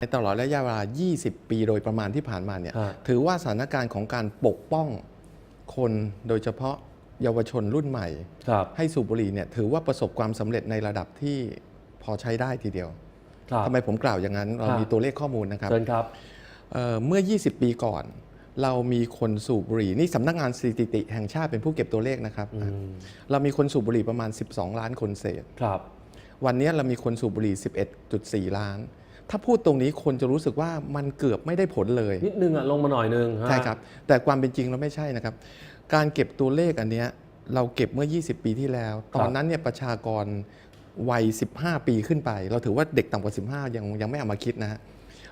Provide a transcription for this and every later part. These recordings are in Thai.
ในตลอดระยะเวลา 20 ปีโดยประมาณที่ผ่านมาเนี่ย ฮะ ถือว่าสถานการณ์ของการปกป้องคนโดยเฉพาะเยาวชนรุ่นใหม่ ครับ ให้สูบบุหรี่เนี่ยถือว่าประสบความสำเร็จในระดับที่พอใช้ได้ทีเดียว ครับ ทำไมผมกล่าวอย่างนั้น เราฮะมีตัวเลขข้อมูลนะครับเชิญครับ เอ่อเมื่อ 20 ปีก่อน เรามีคนสูบบุหรี่นี่สำนักงานสถิติแห่งชาติเป็นผู้เก็บตัวเลขนะครับ อืม เรามีคนสูบบุหรี่ประมาณ 12 ล้านคนเศษ ครับ วันนี้เรามีคนสูบบุหรี่ 11.4 ล้าน ถ้าพูดตรงนี้คนจะรู้สึกว่ามันเกือบไม่ได้ผลเลยนิดนึงอะลงมาหน่อยนึงฮะใช่ครับ แต่ความเป็นจริงเราไม่ใช่นะครับ การเก็บตัวเลขอันเนี้ยเราเก็บเมื่อ 20 ปีที่แล้ว ตอนนั้นเนี่ยประชากรวัย 15 ปีขึ้นไป เราถือว่าเด็กต่ำกว่า 15 ยังยังไม่เอามาคิดนะฮะ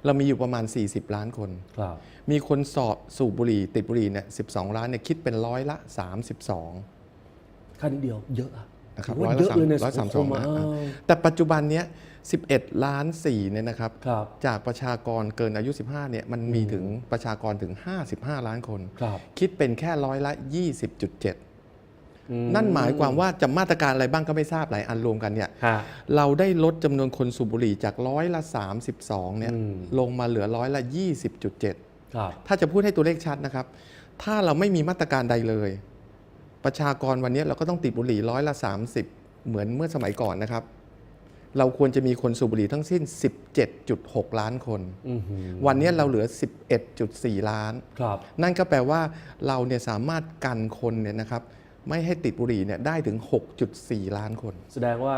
เรามีอยู่ประมาณ 40 ล้านคนครับมีคนสอบสูบบุหรี่ติดบุหรี่เนี่ย 12 ล้านเนี่ยคิดเป็นร้อยละ 32 ค่านิดเดียวเยอะอะนะครับถือว่าร้อยละเยอะเลยในร้อยสามสังคมสองอะนะเออแต่ปัจจุบันเนี้ย 11 ล้าน4เนี่ยนะครับ ครับจากประชากรเกินอายุ 15เนี่ยมันมีถึงประชากรถึง 55 ล้านคน ครับคิดเป็นแค่ร้อยละ 20.7 อืมนั่นหมายความว่าจะมาตรการอะไรบ้างก็ไม่ทราบหลายอันรวมกันเนี่ยฮะ เราได้ลดจำนวนคนสูบบุหรี่จากร้อยละ 32เนี่ยอืม ลงมาเหลือร้อยละ 20.7 ครับ ถ้าจะพูดให้ตัวเลขชัดนะครับ ถ้าเราไม่มีมาตรการใดเลย ประชากรวันนี้เราก็ต้องติดบุหรี่ร้อยละ 30 เหมือนเมื่อสมัยก่อนนะครับ เราควรจะมีคนสูบบุหรี่ทั้งสิ้น 17.6 ล้านคนอื้อหือวันนี้เราเหลือ 11.4 ล้านครับนั่นก็แปลว่าเราเนี่ยสามารถกันคนเนี่ยนะครับไม่ให้ติดบุหรี่เนี่ยได้ถึง 6.4 ล้านคน แสดงว่า